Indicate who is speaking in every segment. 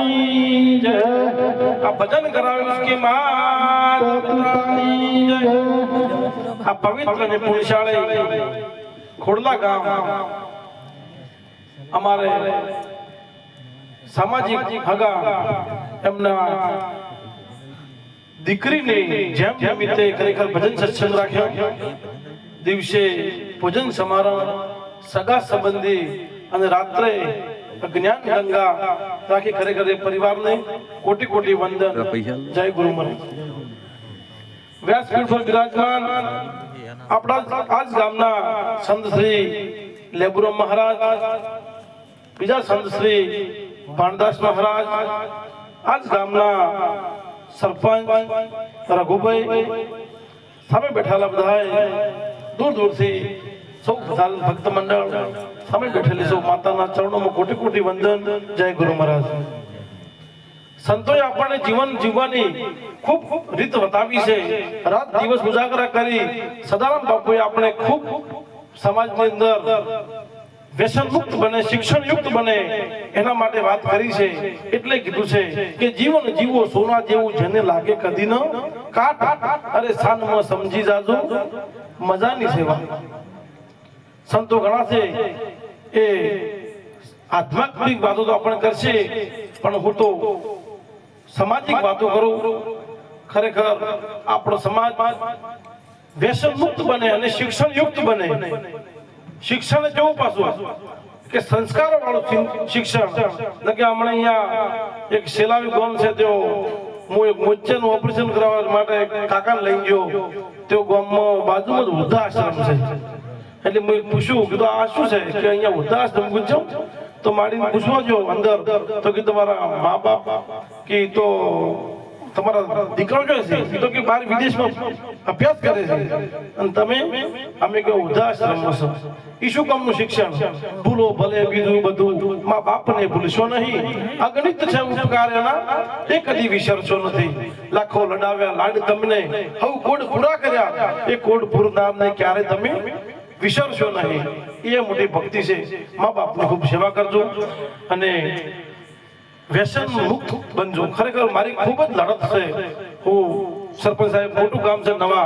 Speaker 1: પિતાની જય. આ ભજન કરાવ્યું કે ખોડલા ગામ. અમારે સામાજિક હગા એમના દીકરીને જેમ નિમિત્તે ખરેખર ભજન સત્સંગ રાખ્યો. દિવસે ભોજન સમારોહ, સગા સંબંધી અને રાત્રે જ્ઞાન ગંગા રાખી ખરેખર એ પરિવારને કોટી કોટી વંદન જય ગુરુ મહારાજ. વ્યાસપીઠ પર બિરાજમાન આપણા આજ ગામના સંત શ્રી લેબુરામ મહારાજ બીજા સંત શ્રી ભાણદાસ મહારાજ આજ ગામના સરપંચ રઘુભાઈ સામે બેઠેલા બધા દૂર દૂરથી સૌ ભક્ત મંડળ સામે બેઠેલી સૌ માતાના ચરણોમાં કોટી કોટી વંદન. જય ગુરુ મહારાજ. સંતોએ આપણને જીવન જીવવાની ખૂબ રીત બતાવી છે. રાત દિવસ ઉજાગરા કરી સદારામ બાપુએ આપણે ખૂબ સમાજની અંદર વ્યસન મુક્ત બને શિક્ષણ યુક્ત બને એના માટે વાત કરી છે. એટલે કીધું છે કે જીવન જીવો, સોના જેવું જેને લાગે કદી ન કાટ. અરે સાનમાં સમજી જાજો. મજાની સેવા. સંતો ઘણા છે. એ આધ્યાત્મિક વાતો તો આપણે કરશે, પણ હું તો સામાજિક વાતો કરું. ખરેખર આપણો સમાજ વ્યસન મુક્ત બને અને શિક્ષણ યુક્ત બને. શિક્ષણ કેવું પાછું કે સંસ્કારો વાળું શિક્ષણ. કે હમણાં અહીંયા એક સેલાવી ગોમ છે, તેઓ હું એક મોચ્ચાનું ઓપરેશન કરાવવા માટે કાકાને લઈ ગયો. તેઓ ગામમાં બાજુમાં જ વૃદ્ધાશ્રમ છે. એટલે મેં પૂછ્યું કે આ શું છે? કે અહીંયા ઉદાસ ધમકું છું તો મારી પૂછવા જો અંદર, તો કે તમારા મા બાપ કે તો તમારા દીકરો જો છે? તો કે બહાર વિદેશમાં અભ્યાસ કરે છે. અને તમે, અમે કે વૃદ્ધાશ્રમમાં છો. એ શું કામનું શિક્ષણ? ભૂલો ભલે બીજું બધું મા બાપને ભૂલશો નહીં. અગણિત છે ઉપકાર એ કદી વિસરશો નથી. લાખો લડાવ્યા, લાડ તમને. હવ કોડ પૂરા કર્યા. એ કોડ પૂરનારને ક્યારે તમે વિસરશો નહીં. એ મોટી ભક્તિ છે. મા બાપની ખૂબ સેવા કરજો અને વ્યસન મુક્ત બનજો. ખરેખર મારી ખૂબ જ લડત છે. હું સરપંચ સાહેબ, મોટું કામ છે નવા.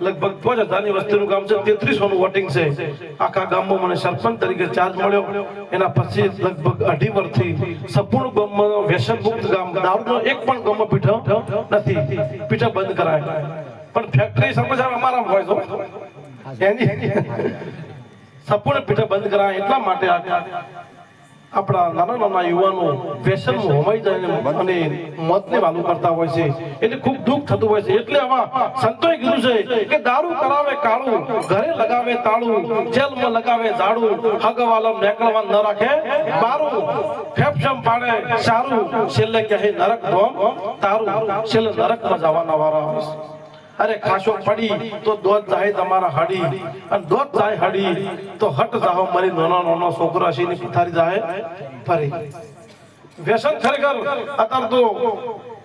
Speaker 1: લગભગ પાંચ હજારની વસ્તીનું કામ છે. તેત્રીસો નું વોટિંગ છે. આખા ગામમાં મને સરપંચ તરીકે ચાર્જ મળ્યો. એના પછી લગભગ અઢી વર્ષથી સંપૂર્ણ ગામમાં વ્યસન મુક્ત ગામ, દારૂનો એક પણ ગામમાં પીઠો નથી. પીઠા બંધ કરાય. પણ ફેક્ટરી સરપંચ અમારા હોય તો એની સંપૂર્ણ બંધ કરાય એટલા માટે આપણા નાના નાના યુવાનો વ્યસન હોમાઈ જાય અને મોતને વાલું કરતા હોય છે. એટલે ખૂબ દુઃખ થતું હોય છે. એટલે આવા સંતોએ કીધું છે કે દારૂ કરાવે કાળું, ઘરે લગાવે તાળું, જેલમાં લગાવે ઝાડું, હગવાલમ નેકળવા ન રાખે. બારું, ફેફસમ પાડે, સારું, છેલ્લે કહે નરક ધોમ, તારું, છેલ્લે નરકમાં જવાના હોય છે. અરે ખાશો પડી, તો દોત જાય તમારા હડી. અને દોત જાય હડી, તો હટ જાહો મારી નાનો નાનો છોકરો હસીને પિથારી જાય, ફરી. વ્યસન ખરેખર, અત્યારે તો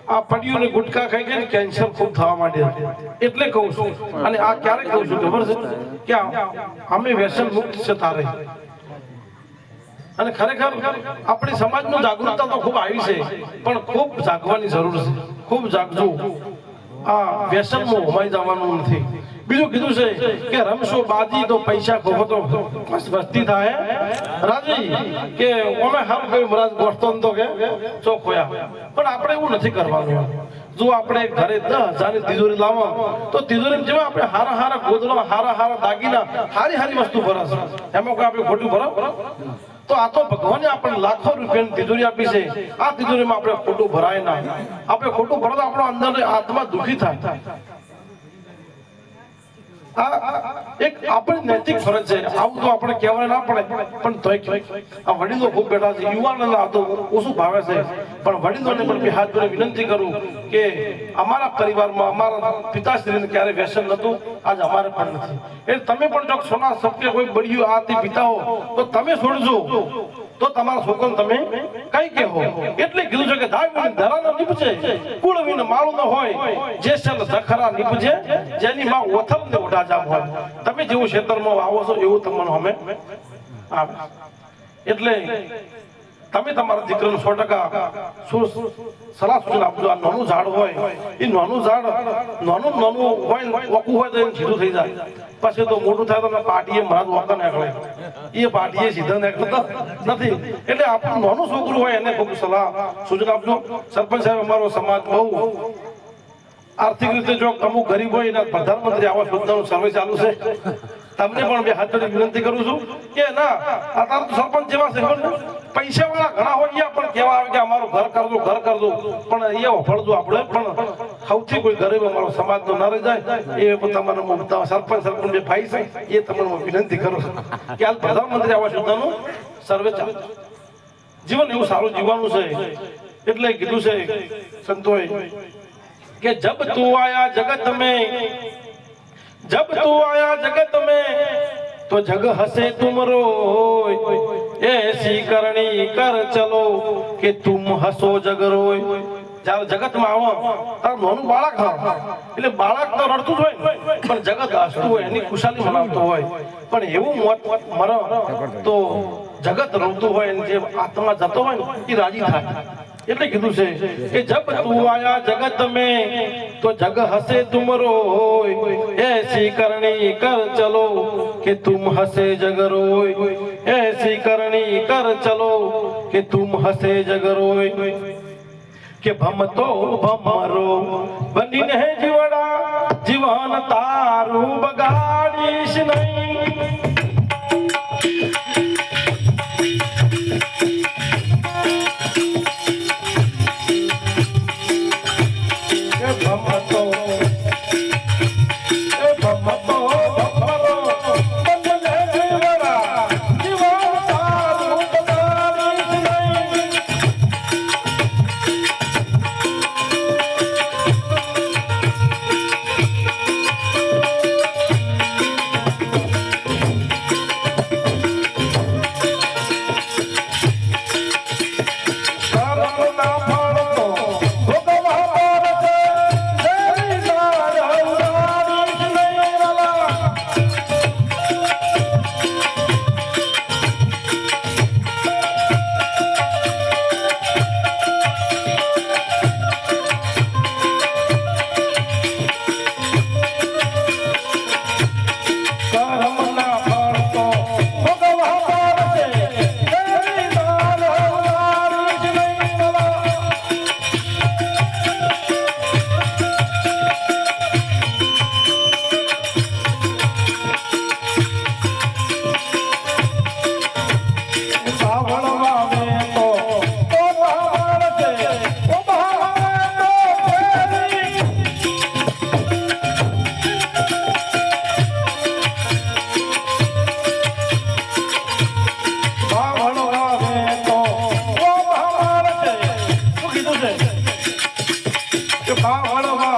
Speaker 1: આ પડીયું ને ગુટકા ખાઈ ખાઈને કેન્સર ખૂબ થવા માંડ્યા. એટલે કહું છું, અને આ ક્યારે કહું છું, ખબર છે? કે અમે વ્યસન મુક્ત છે તારે. અને ખરેખર, આપણી સમાજનું જાગૃતતા તો ખૂબ આવી છે, પણ ખૂબ જાગવાની જરૂર છે. ખૂબ જાગજો. આ વ્યસનમાં હોમાઈ જવાનું નથી. બીજું કીધું છે કે રમશો બાજી તો પૈસા ખોખો તો વસ્તી થાય. રાજી, કે અમે હમ કોઈ મરાજ ગોઠતો તો કે ચોખ્ખોયા પણ આપણે એવું નથી કરવાનું. જો આપણે ઘરે દસ હજારની તિજોરી લાવો તો તિજોરી જેવા આપણે હારા હારા ગોદડો, હારા હારા દાગીના, હારી હારી વસ્તુ ભરાશે. એમાં કોઈ આપણે ખોટું ભરો તો આ તો ભગવાને આપણને લાખો રૂપિયાની તિજોરી આપી છે. આ તિજોરીમાં આપણે ખોટું ભરાય ના. આપણે ખોટું ભરો તો આપણો અંદર આત્મા દુઃખી થાય. વડીલો પણ વિનંતી કરું કે અમારા પરિવારમાં અમારા પિતાશ્રીને ક્યારે વ્યસન નતું આજ અમારે પણ નથી. એટલે તમે પણ જો સોના સપકે કોઈ બળ્યું આ તે પિતા હો તો તમે છોડજો. તો તમારા છોકરાને તમે કઈ કે એટલે કીધું છે કે ધાવીને ધરાનો નીપજે, કુળવીને માળું ન હોય, જે સલ સખરા નીપજે, જેની માં ઓથલ ને જામ હોય. તમે જેવું ક્ષેત્રમાં વાવો છો એવું તમને અમે આવે એટલે તમે તમારા દીકરાનું સો ટકા શું સલાહ સૂચન આપજો. આ નાનું ઝાડ હોય, એ નાનું ઝાડ નાનું નાનું હોય ઓકું હોય તો એને સીધું થઈ જાય. પછી તો મોટું થાય તો પાટીએ મહારાજ વાંકા નીકળે. એ પાટીએ સીધા નીકળતા નથી. એટલે આપણું નાનું છોકરું હોય એને ખૂબ સલાહ સૂચન આપજો. સરપંચ સાહેબ, અમારો સમાજ બહુ આર્થિક રીતે જો અમુક ગરીબ હોય એના પ્રધાનમંત્રી આવાસ યોજનાનું સર્વે ચાલુ છે. તમને પણ બે હાથ વિનંતી કરું છું કે ના અત્યારે તો સરપંચ જેવા છે પૈસા વાળા ઘણા હોય પણ કેવા આવે કે અમારું ઘર કરજો ઘર કરજો. પણ એ વફળજો આપણે, પણ સૌથી કોઈ ગરીબ અમારો સમાજ તો ના રહી જાય. એ તમારે હું સરપંચ સરપંચ જે ભાઈ છે, એ તમને હું વિનંતી કરું છું કે હાલ પ્રધાનમંત્રી આવાસ યોજનાનું સર્વે જીવન એવું સારું જીવવાનું છે, એટલે કીધું છે સંતોએ કે, જબ તું આયા જગત में જબ તું આયા જગત મે, તો જગ હસે તુમરો એસી કરણી કર ચલો કે તુમ હસો જગ રોય. જ્યારે જગતમાં આવો. તાર નાનું બાળક થાય એટલે બાળક તો રડતું જ હોય પણ જગત હસતું હોય, એની ખુશાલી મનાવતો હોય. પણ એવું મોત મરો તો જગત રડતું હોય જે આત્મા જતો હોય ને, એ રાજી થાય. એટલે કીધું છે કે જબ તું આયા, જગત મેં, તો જગ હસે તુમરો હોય. એસી કરણી કર ચલો કે તુમ હસે જગ રોય એસી કરણી કર ચલો કે તુમ હસે જગ રોય કે ભમતો ભમરો બનીને જીવડા, જીવન તારું બગાડીશ નહીં. 就爬完了。
Speaker 2: 哈